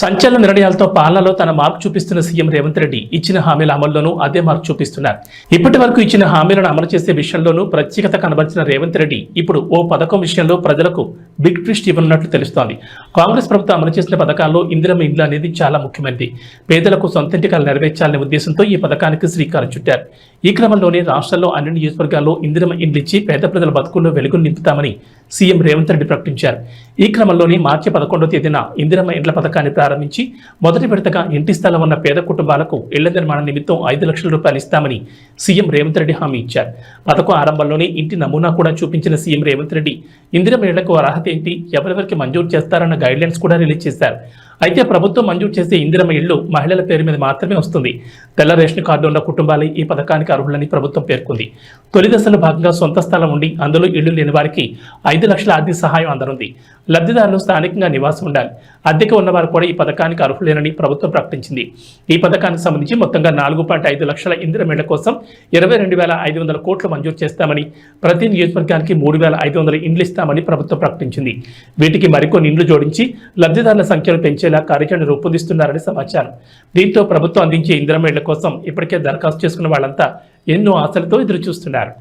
సంచలన నిర్ణయాలతో పాలనలో తన మార్పు చూపిస్తున్న సీఎం రేవంత్ రెడ్డి ఇచ్చిన హామీల అమల్లోనూ అదే మార్పు చూపిస్తున్నారు. ఇప్పటి వరకు ఇచ్చిన హామీలను అమలు చేసే విషయంలోనూ ప్రత్యేకత కనబరిచిన రేవంత్ రెడ్డి ఇప్పుడు ఓ పథకం విషయంలో ప్రజలకు బిగ్ ట్విస్ట్ ఇవ్వనున్నట్లు తెలుస్తోంది. కాంగ్రెస్ ప్రభుత్వం అమలు చేసిన పథకాల్లో ఇందిరమ్మ ఇండ్లు అనేది చాలా ముఖ్యమైనది. పేదలకు సొంతింటికాలు నెరవేర్చాలనే ఉద్దేశంతో ఈ పథకానికి శ్రీకారం చుట్టారు. ఈ క్రమంలోనే రాష్ట్రంలో అన్ని నియోజకవర్గాల్లో ఇందిరమ ఇండ్లు ఇచ్చి పేద ప్రజల బతుకుల్లో వెలుగులు నింపుతామని సీఎం రేవంత్ రెడ్డి ప్రకటించారు. ఈ క్రమంలోనే మార్చి పదకొండో తేదీన ఇందిరమ్మ ఇండ్ల పథకాన్ని ప్రారంభించి మొదటి విడతగా ఇంటి స్థలం ఉన్న పేద కుటుంబాలకు ఇళ్ళ నిర్మాణ నిమిత్తం ఐదు లక్షల రూపాయలు ఇస్తామని సీఎం రేవంత్ రెడ్డి హామీ ఇచ్చారు. పథకం ఆరంభంలోనే ఇంటి నమూనా కూడా చూపించిన సీఎం రేవంత్ రెడ్డి ఇందిరమ్మ ఇళ్ళకు అర్హత ఏంటి? ఎవరెవరికి మంజూరు చేస్తారన్న గైడ్లైన్స్ కూడా రిలీజ్ చేశారు. అయితే ప్రభుత్వం మంజూరు చేసే ఇందిరమ్మ ఇళ్ళు మహిళల పేరు మీద మాత్రమే వస్తుంది. తెల్ల రేషన్ కార్డు ఉన్న కుటుంబాలే ఈ పథకానికి అర్హులని ప్రభుత్వం పేర్కొంది. తొలి దశలో భాగంగా సొంత స్థలం ఉండి అందులో ఇళ్ళు లేని వారికి ఐదు లక్షల ఆర్థిక సహాయం అందనుంది. లబ్ధిదారులు స్థానికంగా నివాసం ఉండాలి. అద్దెకు ఉన్నవారు కూడా ఈ పథకానికి అర్హులేనని ప్రభుత్వం ప్రకటించింది. ఈ పథకానికి సంబంధించి మొత్తంగా నాలుగు పాయింట్ ఐదు లక్షల ఇందిరమిళ్ళ కోసం ఇరవై రెండు వేల ఐదు వందల కోట్లు మంజూరు చేస్తామని ప్రతి నియోజకవర్గానికి మూడు వేల ఐదు వందల ఇండ్లు ఇస్తామని ప్రభుత్వం ప్రకటించింది. వీటికి మరికొన్ని ఇండ్లు జోడించి లబ్ధిదారుల సంఖ్యను పెంచి పెంచేలా కార్యాచరణ రూపొందిస్తున్నారని సమాచారం. దీంతో ప్రభుత్వం అందించే ఇందిరమిళ్ళ కోసం ఇప్పటికే దరఖాస్తు చేసుకున్న వాళ్ళంతా ఎన్నో ఆశలతో ఎదురు చూస్తున్నారు